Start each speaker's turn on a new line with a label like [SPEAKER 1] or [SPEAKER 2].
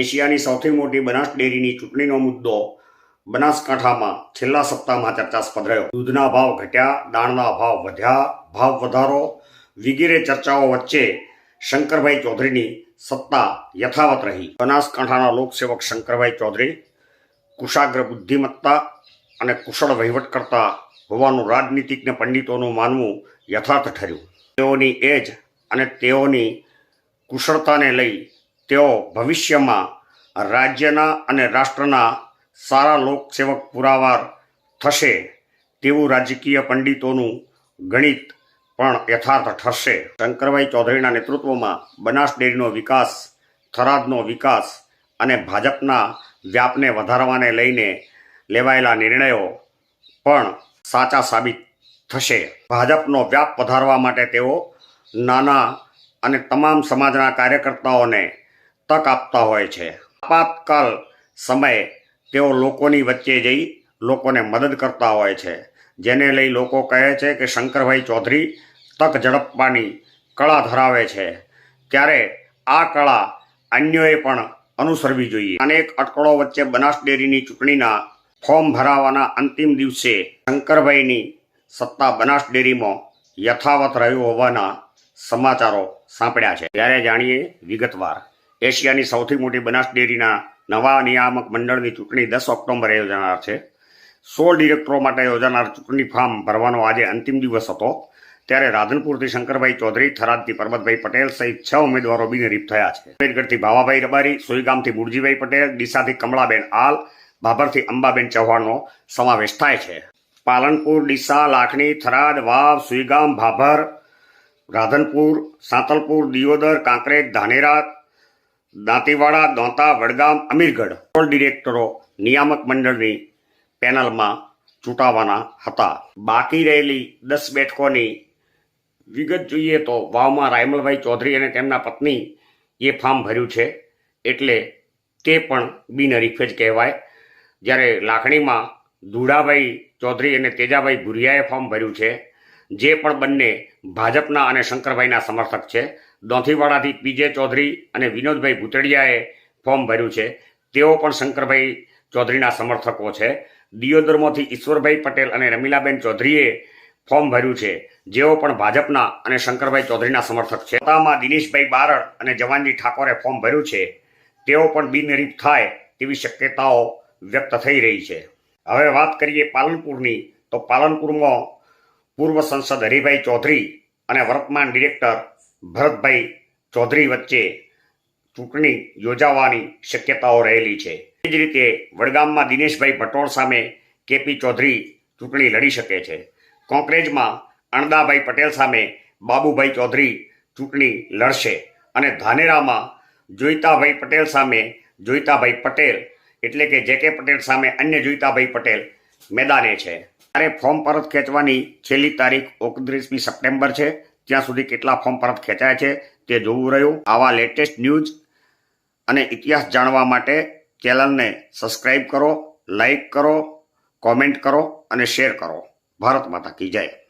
[SPEAKER 1] એશિયાની સૌથી મોટી બનાસ ડેરીની ચૂંટણીનો મુદ્દો બનાસકાંઠામાં છેલ્લા સપ્તાહમાં ચર્ચાસ્પદ રહ્યો. દૂધના ભાવ ઘટ્યા, દાણના ભાવ વધ્યા, ભાવ વધારો વગેરે ચર્ચાઓ વચ્ચે શંકરભાઈ ચૌધરીની સત્તા યથાવત રહી. બનાસકાંઠાના લોકસેવક શંકરભાઈ ચૌધરી કુશાગ્ર બુદ્ધિમત્તા અને કુશળ વહીવટ કરતા હોવાનું રાજનીતિજ્ઞ પંડિતોનું માનવું યથાર્થ ઠર્યું. તેઓની એજ અને તેઓની કુશળતાને લઈ તેઓ ભવિષ્યમાં રાજ્યના અને રાષ્ટ્રના સારા લોકસેવક પુરાવાર થશે તેવું રાજકીય પંડિતોનું ગણિત પણ યથાર્થ ઠરશે. શંકરભાઈ ચૌધરીના નેતૃત્વમાં બનાસ ડેરીનો વિકાસ, થરાદનો વિકાસ અને ભાજપના વ્યાપને વધારવાને લઈને લેવાયેલા નિર્ણયો પણ સાચા સાબિત થશે. ભાજપનો વ્યાપ વધારવા માટે તેઓ નાના અને તમામ સમાજના કાર્યકર્તાઓને તક આપતા હોય છે. આપાતકાલ સમયે તેઓ લોકોની વચ્ચે જઈ લોકોને મદદ કરતા હોય છે. જેને લઈ લોકો કહે છે કે, શંકરભાઈ ચૌધરી, તક ઝડપવાની કળા ધરાવે છે. ત્યારે આ કળા અન્યોએ પણ અનુસરવી જોઈએ. અનેક અટકળો વચ્ચે બનાસ ડેરીની ચૂંટણીના ફોર્મ ભરાવાના અંતિમ દિવસે શંકરભાઈની સત્તા બનાસ ડેરીમાં યથાવત રહ્યું હોવાના સમાચારો સાંપડ્યા છે. ત્યારે જાણીએ વિગતવાર એશિયાની સૌથી મોટી બનાસ ડેરીના નવા નિયામક મંડળની ચૂંટણી દસ ઓક્ટોબરે યોજાનાર છે. સોળ ડિરેક્ટરો માટે યોજાનાર ચૂંટણી ફોર્મ ભરવાનો આજે અંતિમ દિવસ હતો. ત્યારે રાધનપુરથી શંકરભાઈ ચૌધરી, થરાદથી પરબતભાઈ પટેલ સહિત છ ઉમેદવારો બિનહરીફ થયા છે. અમીરગઢથી ભાવાભાઈ રબારી, સુઈગામથી બુરજીભાઈ પટેલ, ડીસાથી કમળાબેન આલ, ભાભરથી અંબાબેન ચૌહાણનો સમાવેશ થાય છે. પાલનપુર, ડીસા, લાખણી, થરાદ, વાવ, સુઈગામ, ભાભર, રાધનપુર, સાંતલપુર, દિયોદર, કાંકરેજ, ધાનેરા દાંતીવાડા, દોંતા, વડગામ, અમીરગઢ સોળ ડિરેક્ટરો નિયામક મંડળની પેનલમાં ચૂંટાવાના હતા. બાકી રહેલી દસ બેઠકોની વિગત જોઈએ તો વાવમાં રાયમલભાઈ ચૌધરી અને તેમના પત્ની એ ફોર્મ ભર્યું છે. એટલે તે પણ બિનહરીફ જ કહેવાય. જ્યારે લાખણીમાં ધુડાભાઈ ચૌધરી અને તેજાભાઈ ભુરિયાએ ફોર્મ ભર્યું છે. જે પણ બંને ભાજપના અને શંકરભાઈના સમર્થક છે. દોંથીવાડાથી પીજે ચૌધરી અને વિનોદભાઈ ભૂતડિયાએ ફોર્મ ભર્યું છે. તેઓ પણ શંકરભાઈ ચૌધરીના સમર્થકો છે. દિયોદરમાંથી ઈશ્વરભાઈ પટેલ અને રમીલાબેન ચૌધરીએ ફોર્મ ભર્યું છે. જેઓ પણ ભાજપના અને શંકરભાઈ ચૌધરીના સમર્થક છે. પોતામાં દિનેશભાઈ બારડ અને જવાનજી ઠાકોરે ફોર્મ ભર્યું છે. તેઓ પણ બિનહરીફ થાય તેવી શક્યતાઓ વ્યક્ત થઈ રહી છે. હવે વાત કરીએ પાલનપુરની. તો પાલનપુરમાં પૂર્વ સંસદ હરિભાઈ ચૌધરી અને વર્તમાન ડિરેક્ટર ભરતભાઈ ચૌધરી વચ્ચે ચૂંટણી યોજાવાની શક્યતાઓ રહેલી છે. એ જ રીતે વડગામમાં દિનેશભાઈ ભટોળ સામે કેપી ચૌધરી ચૂંટણી લડી શકે છે. કોંકરેજમાં અણદાભાઈ પટેલ સામે બાબુભાઈ ચૌધરી ચૂંટણી લડશે અને ધાનેરામાં જોઈતાભાઈ પટેલ સામે જોઈતાભાઈ પટેલ એટલે કે જે કે પટેલ સામે અન્ય જોઈતાભાઈ પટેલ મેદાને છે. ત્યારે ફોર્મ પરત ખેંચવાની છેલ્લી તારીખ ઓગણત્રીસમી સપ્ટેમ્બર છે. ત્યાં સુધી કેટલા ફોર્મ પરત ખેંચાય છે તે જોવું રહ્યું. આવા લેટેસ્ટ ન્યૂઝ અને ઇતિહાસ જાણવા માટે ચેનલને સબસ્ક્રાઈબ કરો લાઈક કરો કોમેન્ટ કરો અને શેર કરો. ભારત માતા કી જય.